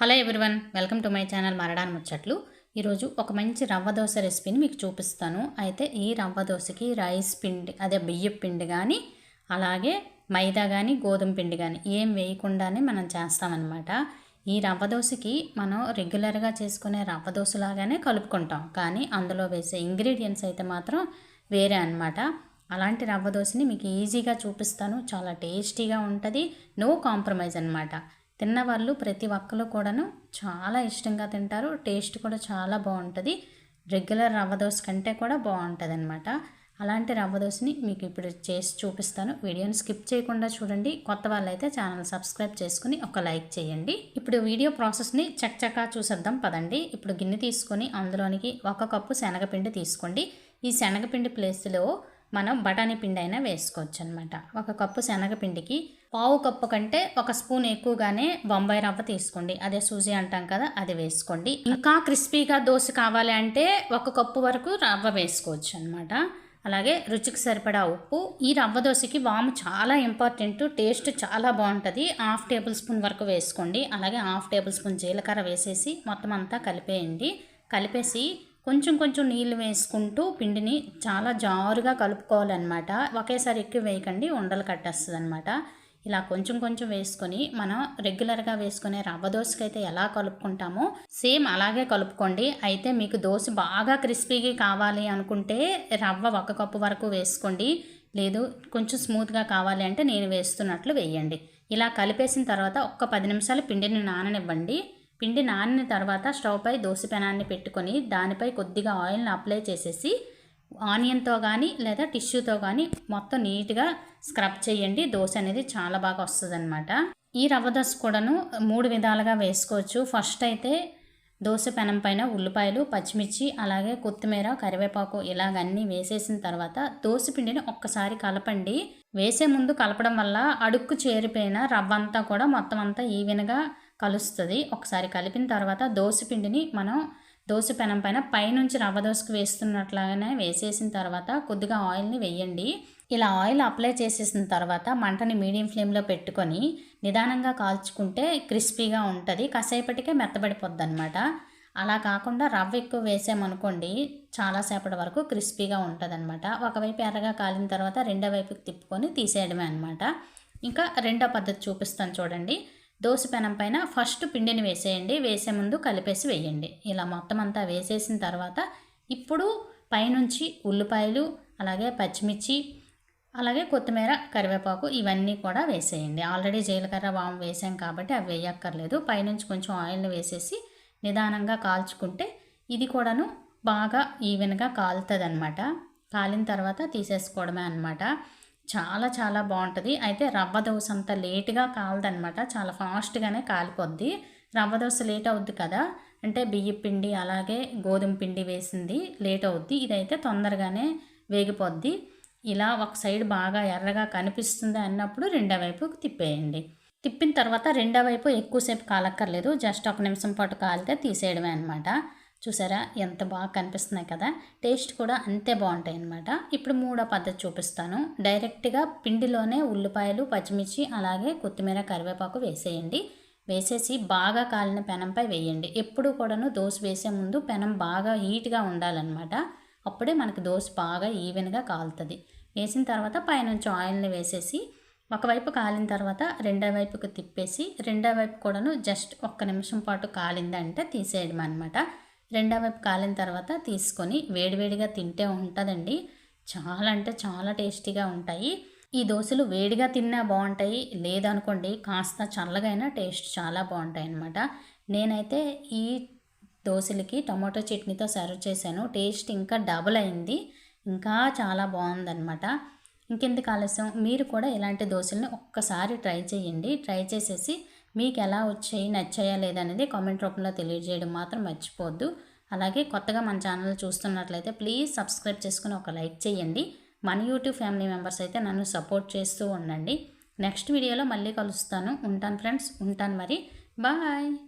Hello everyone welcome to my channel మరడాన్ ముచ్చట్లు. ఈరోజు ఒక మంచి రవ్వ దోశ రెసిపీని మీకు చూపిస్తాను. అయితే ఈ రవ్వ దోశకి రైస్ పిండి అదే బియ్యం పిండి కానీ అలాగే మైదా కానీ గోధుమ పిండి కానీ ఏం వేయకుండానే మనం చేస్తామన్నమాట. ఈ రవ్వ దోశకి మనం రెగ్యులర్గా చేసుకునే రవ్వ దోశలాగానే కలుపుకుంటాం. కానీ అందులో వేసే ఇంగ్రీడియంట్స్ అయితే మాత్రం వేరే అనమాట అలాంటి రవ్వ దోశని మీకు ఈజీగా చూపిస్తాను. చాలా టేస్టీగా ఉంటుంది. నో కాంప్రమైజ్ అనమాట తిన్నవాళ్ళు ప్రతి ఒక్కరు కూడాను చాలా ఇష్టంగా తింటారు. టేస్ట్ కూడా చాలా బాగుంటుంది. రెగ్యులర్ రవ్వ దోశ కంటే కూడా బాగుంటుంది అనమాట అలాంటి రవ్వ దోశని మీకు ఇప్పుడు చేసి చూపిస్తాను. వీడియోని స్కిప్ చేయకుండా చూడండి. కొత్త వాళ్ళైతే ఛానల్ సబ్స్క్రైబ్ చేసుకుని ఒక లైక్ చేయండి. ఇప్పుడు వీడియో ప్రాసెస్ని చక్కచకా చూసేద్దాం పదండి. ఇప్పుడు గిన్నె తీసుకొని అందులోనికి ఒక కప్పు శనగపిండి తీసుకోండి. ఈ శనగపిండి ప్లేస్లో మనం బఠానీ పిండి అయినా వేసుకోవచ్చు అనమాట ఒక కప్పు శనగపిండికి పావు కప్పు కంటే ఒక స్పూన్ ఎక్కువగానే బొంబాయి రవ్వ తీసుకోండి. అదే సూజీ అంటాం కదా అది వేసుకోండి. ఇంకా క్రిస్పీగా దోశ కావాలి అంటే ఒక కప్పు వరకు రవ్వ వేసుకోవచ్చు అనమాట అలాగే రుచికి సరిపడా ఉప్పు. ఈ రవ్వ దోశకి వాము చాలా ఇంపార్టెంట్ టేస్ట్ చాలా బాగుంటుంది. హాఫ్ టేబుల్ స్పూన్ వరకు వేసుకోండి. అలాగే హాఫ్ టేబుల్ స్పూన్ జీలకర్ర వేసేసి మొత్తం అంతా కలిపేయండి. కలిపేసి కొంచెం కొంచెం నీళ్ళు వేసుకుంటూ పిండిని చాలా జారుగా కలుపుకోవాలన్నమాట. ఒకేసారి ఎక్కువ వేయకండి ఉండలు కట్టేస్తుంది అనమాట ఇలా కొంచెం కొంచెం వేసుకొని మనం రెగ్యులర్గా వేసుకునే రవ్వ దోశకి అయితే ఎలా కలుపుకుంటామో సేమ్ అలాగే కలుపుకోండి. అయితే మీకు దోశ బాగా క్రిస్పీగా కావాలి అనుకుంటే రవ్వ ఒక కప్పు వరకు వేసుకోండి. లేదు కొంచెం స్మూత్గా కావాలి అంటే నేను వేస్తున్నట్లు వేయండి. ఇలా కలిపేసిన తర్వాత ఒక్క పది నిమిషాలు పిండిని నాననివ్వండి. పిండి నానిన తర్వాత స్టవ్ పై దోశ పెనాన్ని పెట్టుకొని దానిపై కొద్దిగా ఆయిల్ని అప్లై చేసేసి ఆనియన్తో కానీ లేదా టిష్యూతో కానీ మొత్తం నీట్గా స్క్రబ్ చేయండి. దోశ అనేది చాలా బాగా వస్తుందన్నమాట. ఈ రవ్వ దోశ కూడాను మూడు విధాలుగా వేసుకోవచ్చు. ఫస్ట్ అయితే దోశ పెనం పైన ఉల్లిపాయలు పచ్చిమిర్చి అలాగే కొత్తిమీర కరివేపాకు ఇలాగన్నీ వేసేసిన తర్వాత దోశ పిండిని ఒక్కసారి కలపండి. వేసే ముందు కలపడం వల్ల అడుక్కు చేరిపోయిన రవ్వ అంతా కూడా మొత్తం అంతా ఈవెన్గా కలుస్తుంది. ఒకసారి కలిపిన తర్వాత దోశ పిండిని మనం దోశ పెనం పైన పైనుంచి రవ్వ దోశకు వేస్తున్నట్లాగానే వేసేసిన తర్వాత కొద్దిగా ఆయిల్ని వేయండి. ఇలా ఆయిల్ అప్లై చేసేసిన తర్వాత మంటని మీడియం ఫ్లేమ్లో పెట్టుకొని నిదానంగా కాల్చుకుంటే క్రిస్పీగా ఉంటుంది. కాసేపటికే మెత్తబడిపోద్ది అనమాట అలా కాకుండా రవ్వ ఎక్కువ వేసామనుకోండి చాలాసేపటి వరకు క్రిస్పీగా ఉంటుంది అనమాట ఒకవైపు ఎర్రగా కాలిన తర్వాత రెండో వైపుకి తిప్పుకొని తీసేయడమే అనమాట ఇంకా రెండో పద్ధతి చూపిస్తాను చూడండి. దోశ పెనం పైన ఫస్ట్ పిండిని వేసేయండి. వేసే ముందు కలిపేసి వేయండి. ఇలా మొత్తం అంతా వేసేసిన తర్వాత ఇప్పుడు పైనుంచి ఉల్లిపాయలు అలాగే పచ్చిమిర్చి అలాగే కొత్తిమీర కరివేపాకు ఇవన్నీ కూడా వేసేయండి. ఆల్రెడీ జీలకర్ర వాము వేసాం కాబట్టి అవి వేయక్కర్లేదు. పైనుంచి కొంచెం ఆయిల్ని వేసేసి నిదానంగా కాల్చుకుంటే ఇది కూడాను బాగా ఈవెన్గా కాలుతుంది అనమాట కాలిన తర్వాత తీసేసుకోవడమే అనమాట చాలా చాలా బాగుంటుంది. అయితే రవ్వ దోశ అంత లేట్గా కాలదనమాట చాలా ఫాస్ట్గానే కాలిపోద్ది. రవ్వ దోశ లేట్ అవుద్ది కదా. అంటే బియ్య పిండి అలాగే గోధుమ పిండి వేసింది లేట్ అవుద్ది. ఇదైతే తొందరగానే వేగిపోద్ది. ఇలా ఒక సైడ్ బాగా ఎర్రగా కనిపిస్తుంది అన్నప్పుడు రెండో వైపు తిప్పేయండి. తిప్పిన తర్వాత రెండో వైపు ఎక్కువసేపు కాలక్కర్లేదు. జస్ట్ ఒక నిమిషం పాటు కాలితే తీసేయడమే అనమాట చూసారా? ఎంత బాగా కనిపిస్తున్నాయి కదా? టేస్ట్ కూడా అంతే బాగుంటాయి అన్నమాట. ఇప్పుడు మూడో పద్ధతి చూపిస్తాను. డైరెక్ట్గా పిండిలోనే ఉల్లిపాయలు పచ్చిమిర్చి అలాగే కొత్తిమీర కరివేపాకు వేసేయండి. వేసేసి బాగా కాలిన పెనంపై వేయండి. ఎప్పుడు కూడాను దోశ వేసే ముందు పెనం బాగా హీట్గా ఉండాలన్నమాట. అప్పుడే మనకి దోశ బాగా ఈవెన్గా కాలుతుంది. వేసిన తర్వాత పైనుంచి ఆయిల్ని వేసేసి ఒకవైపు కాలిన తర్వాత రెండో వైపుకి తిప్పేసి రెండో వైపు కూడాను జస్ట్ ఒక్క నిమిషం పాటు కాలిందంటే తీసేయడం అనమాట రెండో వైపు కాలిన తర్వాత తీసుకొని వేడివేడిగా తింటే ఉంటుందండి. చాలా అంటే చాలా టేస్టీగా ఉంటాయి. ఈ దోశలు వేడిగా తిన్నా బాగుంటాయి. లేదనుకోండి కాస్త చల్లగైనా టేస్ట్ చాలా బాగుంటాయి అన్నమాట నేనైతే ఈ దోశలకి టమాటో చట్నీతో సర్వ్ చేశాను. టేస్ట్ ఇంకా డబుల్ అయింది. ఇంకా చాలా బాగుందన్నమాట. ఇంకెందుకు ఆలస్యం? మీరు కూడా ఇలాంటి దోశల్ని ఒక్కసారి ట్రై చేయండి. ట్రై చేసేసి మీకు ఎలా వచ్చాయి నచ్చాయా లేదనేది కామెంట్ రూపంలో తెలియజేయడం మాత్రం మర్చిపోద్దు అలాగే కొత్తగా మన ఛానల్ చూస్తున్నట్లయితే ప్లీజ్ సబ్స్క్రైబ్ చేసుకుని ఒక లైక్ చేయండి. మన యూట్యూబ్ ఫ్యామిలీ మెంబర్స్ అయితే నన్ను సపోర్ట్ చేస్తూ ఉండండి. నెక్స్ట్ వీడియోలో మళ్ళీ కలుస్తాను. ఉంటాను ఫ్రెండ్స్. ఉంటాను మరి. బాయ్.